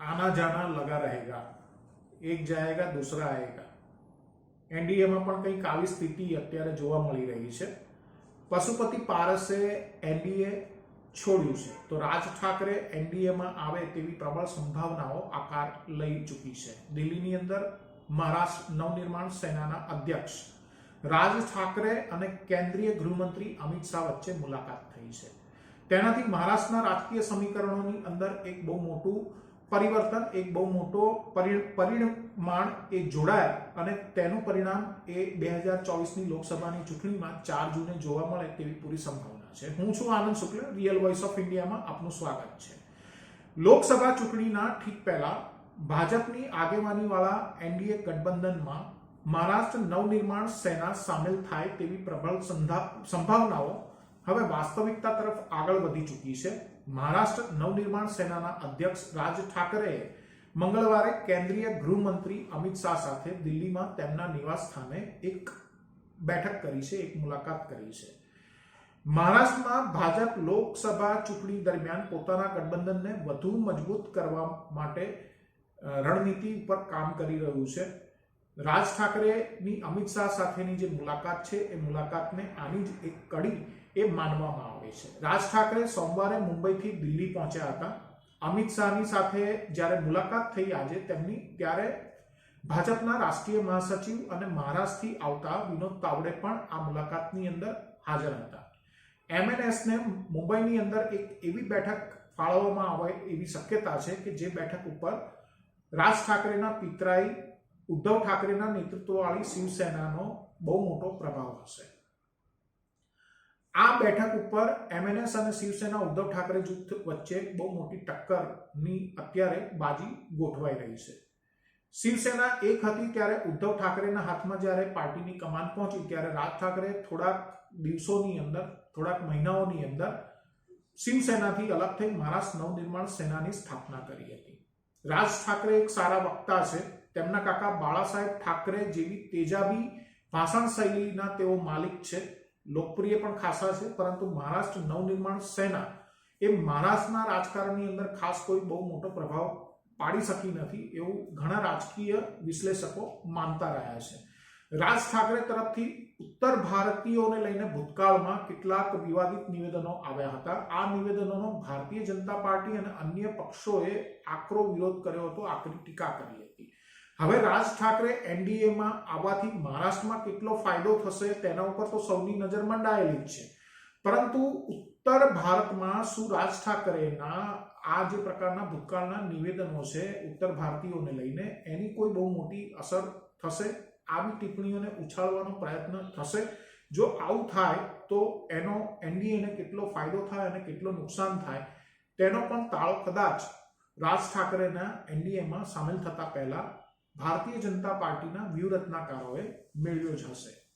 आना जाना लगा रहेगा એક જાયેગા દૂસરા આયેગા એનડીએમાં પણ કંઈક આવી સ્થિતિ અત્યારે જોવા મળી રહી છે પશુપતિ પારસે એનડીએ છોડ્યું છે તો રાજ ઠાકરે એનડીએમાં આવે તેવી પ્રબળ સંભાવનાઓ આકાર લઈ ચૂકી છે દિલ્હીની અંદર મહારાષ્ટ્ર નવનિર્માણ સેનાના અધ્યક્ષ રાજ ઠાકરે અને કેન્દ્રીય ગૃહમંત્રી અમિત શાહ વચ્ચે મુલાકાત થઈ છે તેનાથી મહારાષ્ટ્રના રાજકીય સમીકરણોની અંદર એક બહુ મોટું પરિવર્તન એક બહુ મોટો પરિ- પરિમાણ એ જોડાય અને તેનું પરિણામ એ બે હજાર ચોવીસની લોકસભાની ચૂંટણીમાં ચાર જૂને જોવા મળે તેવી પૂરી સંભાવના છે. હું છું Anand Shukla real voice of ઇન્ડિયામાં આપનું સ્વાગત છે. લોકસભા ચૂંટણીના ઠીક પહેલા ભાજપની આગેવાનીવાળા એનડીએ ગઠબંધનમાં મહારાષ્ટ્ર નવનિર્માણ સેના સામેલ થાય તેવી પ્રબળ સંભાવનાઓ હવે વાસ્તવિકતા તરફ આગળ વધી ચૂકી છે. મહારાષ્ટ્ર નવનિર્માણ સેનાના અધ્યક્ષ રાજ ઠાકરેએ મંગળવારે કેન્દ્રીય ગૃહમંત્રી અમિત શાહ સાથે દિલ્હીમાં તેમના નિવાસ સ્થાને એક બેઠક કરી છે, એક મુલાકાત કરી છે. મહારાષ્ટ્રમાં ભાજપ લોકસભા ચૂંટણી દરમિયાન પોતાના ગઠબંધનને વધુ મજબૂત કરવા માટે રણનીતિ ઉપર કામ કરી રહ્યું છે. રાજ ઠાકરેની અમિત શાહ સાથેની જે મુલાકાત છે, એ મુલાકાતને આની જ એક કડી એ માનવામાં આવે છે. રાજ ઠાકરે સોમવારે મુંબઈથી દિલ્હી પહોંચ્યા હતા. અમિત શાહની સાથે જ્યારે મુલાકાત થઈ આજે, તેમની ત્યારે ભાજપના રાષ્ટ્રીય મહાસચિવ અને મહારાષ્ટ્રથી આવતા વિનોદ તાવડે પણ આ મુલાકાતની અંદર હાજર હતા. એમએનએસને મુંબઈની અંદર એક એવી બેઠક ફાળવવામાં આવે એવી શક્યતા છે કે જે બેઠક ઉપર રાજ ઠાકરેના પિતરાઈ ઉદ્ધવ ઠાકરેના નેતૃત્વવાળી શિવસેનાનો બહુ મોટો પ્રભાવ હશે. આ બેઠક ઉપર એમએનએસ અને શિવસેના ઉદ્ધવ ઠાકરે જૂથ વચ્ચે બહુ મોટી ટક્કરની અત્યારે બાજી ગોઠવાઈ રહી છે. શિવસેના એક હતી ત્યારે ઉદ્ધવ ઠાકરેના હાથમાં જ્યારે પાર્ટીની કમાન પહોંચી ત્યારે રાજ ઠાકરે થોડાક દિવસોની અંદર, થોડાક મહિનાઓની અંદર શિવસેનાથી અલગ થઈ મહારાષ્ટ્ર નવનિર્માણ સેનાની સ્થાપના કરી હતી. રાજ ઠાકરે એક સારા વક્તા છે. તેમના કાકા બાળાસાહેબ ઠાકરે જેવી તેજાબી ભાષણ શૈલીના તેઓ માલિક છે. લોકપ્રિય પણ ખાસા છે, પરંતુ મહારાષ્ટ્ર નવનિર્માણ સેના એ મહારાષ્ટ્રના રાજકારણની અંદર ખાસ કોઈ બહુ મોટો પ્રભાવ પાડી શકી નથી એવું ઘણા રાજકીય વિશ્લેષકો માનતા રહ્યા છે. રાજ ઠાકરે તરફથી ઉત્તર ભારતીયોને લઈને ભૂતકાળમાં કેટલાક વિવાદિત નિવેદનો આવ્યા હતા. આ નિવેદનોનો ભારતીય જનતા પાર્ટી અને અન્ય પક્ષોએ આકરો વિરોધ કર્યો હતો, આકરી ટીકા કરી હતી. હવે રાજ ઠાકરે એનડીએમાં આવવાથી મહારાષ્ટ્રમાં કેટલો ફાયદો થશે તેના ઉપર તો સૌની નજર મંડાયેલી જ છે. પરંતુ ઉત્તર ભારતમાં શું રાજ ઠાકરેના આ જે પ્રકારના ભૂતકાળના નિવેદનો છે ઉત્તર ભારતીયોને લઈને, એની કોઈ બહુ મોટી અસર થશે? આવી ટિપ્પણીઓને ઉછાળવાનો પ્રયત્ન થશે? જો આવું થાય, તો એનો એનડીએને કેટલો ફાયદો થાય અને કેટલો નુકસાન થાય, તેનો પણ તાળો કદાચ રાજ ઠાકરેના એનડીએમાં સામેલ થતા પહેલા ભારતીય જનતા પાર્ટીના વ્યૂહરચનાકારોએ મેળવ્યો જ હશે.